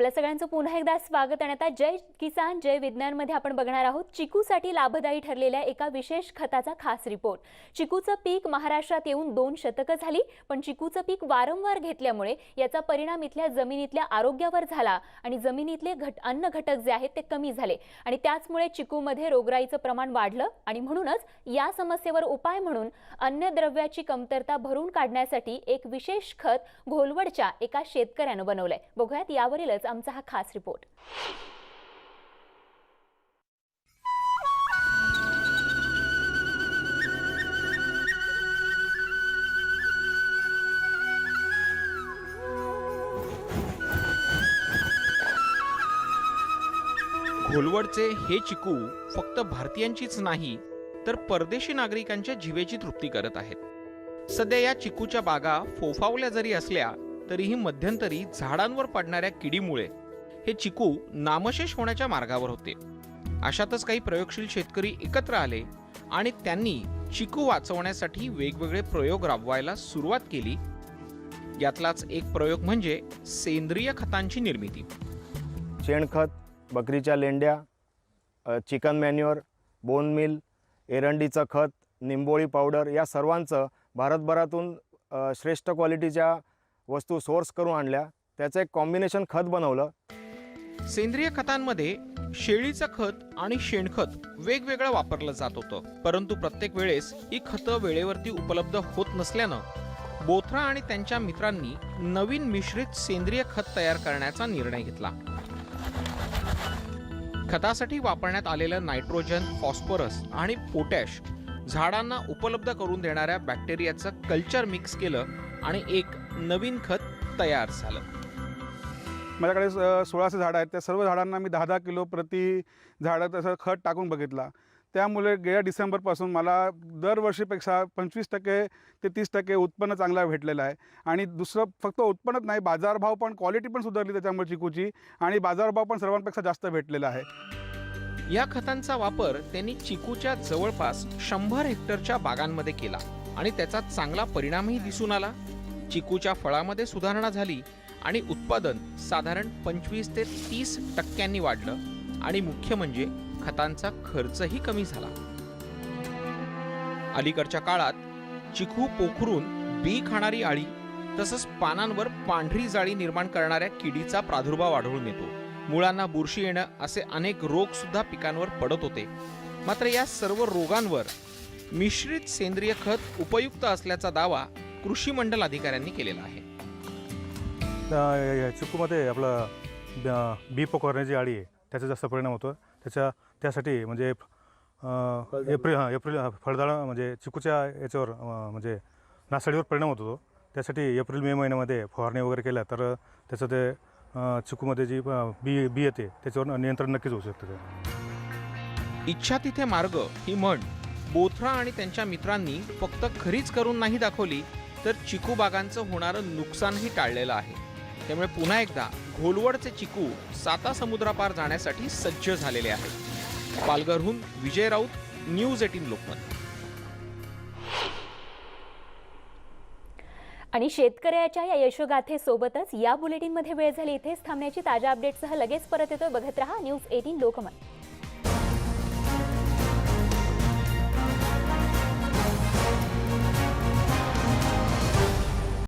आपल्या सगळ्यांचं पुन्हा एकदा स्वागत आणि आता जय किसान जय विज्ञानमध्ये आपण बघणार आहोत चिकूसाठी लाभदायी ठरलेल्या एका विशेष खताचा खास रिपोर्ट. चिकूचं पीक महाराष्ट्रात येऊन दोन शतकं झाली पण चिकूचं पीक वारंवार घेतल्यामुळे याचा परिणाम इथल्या जमिनीतल्या आरोग्यावर झाला आणि जमिनीतले घट अन्न घटक जे आहेत ते कमी झाले. आणि त्याचमुळे चिकूमध्ये रोगराईचं प्रमाण वाढलं आणि म्हणूनच या समस्येवर उपाय म्हणून अन्नद्रव्याची कमतरता भरून काढण्यासाठी एक विशेष खत घोलवडच्या एका शेतकऱ्यानं बनवलंय. बघूयात यावरीलच आमचा हा खास रिपोर्ट. घोलवडचे हे चिकू फक्त भारतीयांचीच नाही तर परदेशी नागरिकांच्या जीवेची तृप्ती करत आहेत. सध्या या चिकूच्या बागा फोफावल्या जरी असल्या तरीही मध्यंतरी झाडांवर पडणाऱ्या किडीमुळे हे चिकू नामशेष होण्याच्या मार्गावर होते. अशातच काही प्रयोगशील शेतकरी एकत्र आले आणि त्यांनी चिकू वाचवण्यासाठी वेगवेगळे प्रयोग राबवायला सुरुवात केली. यातलाच एक प्रयोग म्हणजे सेंद्रिय खतांची निर्मिती. शेणखत बकरीच्या लेंड्या चिकन मॅन्युअर बोन मिल एरंडीचं खत निंबोळी पावडर या सर्वांचं भारतभरातून श्रेष्ठ क्वालिटीच्या वस्तू सोर्स करून आणल्या. त्याचं एक कॉम्बिनेशन खत बनवलं. सेंद्रिय खतांमध्ये शेळीचं खत आणि शेणखत वेगवेगळं वापरलं जात होतं. परंतु प्रत्येक वेळेस ही खतं वेळेवरती उपलब्ध होत नसल्यानं बोथरा आणि त्यांच्या मित्रांनी नवीन मिश्रित सेंद्रिय खत तयार करण्याचा निर्णय घेतला. खतासाठी वापरण्यात आलेलं नायट्रोजन फॉस्फरस आणि पोटॅश झाडांना उपलब्ध करून देणाऱ्या बॅक्टेरियाचं कल्चर मिक्स केलं आणि एक नवीन खत तयार झालं. माझ्याकडे स- सोळाशे झाडं आहेत. त्या सर्व झाडांना मी दहा दहा किलो प्रति झाडं तसं खत टाकून बघितला. त्यामुळे गेल्या डिसेंबरपासून मला दरवर्षीपेक्षा पंचवीस टक्के ते तीस टक्के उत्पन्न चांगलं भेटलेलं आहे. आणि दुसरं फक्त उत्पन्नच नाही बाजारभाव पण क्वालिटी पण सुधारली त्याच्यामुळे चिकूची आणि बाजारभाव पण सर्वांपेक्षा जास्त भेटलेला आहे. या खतांचा वापर त्यांनी चिकूच्या जवळपास शंभर हेक्टरच्या बागांमध्ये केला आणि त्याचा चांगला परिणामही दिसून आला. चिकूच्या फळामध्ये सुधारणा झाली आणि उत्पादन साधारण पंचवीस ते तीस टक्क्यांनी वाढलं आणि मुख्य म्हणजे खतांचा खर्चही कमी झाला. अलीकडच्या काळात चिकू पोखरून बी खाणारी आळी तसंच पानांवर पांढरी जाळी निर्माण करणाऱ्या किडीचा प्रादुर्भाव आढळून येतो. मुळांना बुरशी येणं असे अनेक रोग सुद्धा पिकांवर पडत होते. मात्र या सर्व रोगांवर मिश्रित सेंद्रिय खत उपयुक्त असल्याचा दावा कृषी मंडल अधिकाऱ्यांनी केलेला आहे. चिकूमध्ये आपलं ब- पकडण्याची आळी आहे त्याचा जास्त परिणाम होतो त्याच्या त्यासाठी म्हणजे एप्रिल हां एप्रिल फळझाडं म्हणजे चिकूच्या याच्यावर म्हणजे नासाडीवर परिणाम होतो त्यासाठी एप्रिल मे महिन्यामध्ये फवारणी वगैरे केल्या तर त्याचं ते चिकूमध्ये जी बी बी येते त्याच्यावर नियंत्रण नक्कीच होऊ शकतं ते इच्छा तिथे मार्ग ही म्हण. बोथरा आणि त्यांच्या मित्रांनी फक्त खरीच करून नाही दाखवली तर चिकू बागांचं होणारं नुकसानही टाळलेलं आहे. त्यामुळे पुन्हा एकदा घोलवडचे चिकू साता समुद्रापार जाण्यासाठी सज्ज झालेले आहेत. पालघरहून विजय राऊत न्यूज एटीन लोकमत. आणि शेतकऱ्याच्या या यशोगाथेसोबतच या बुलेटिनमध्ये वेळ झाली. इथेच थांबण्याची ताज्या अपडेटसह लगेच परत येतोय. बघत रहा न्यूज एटीन लोकमत.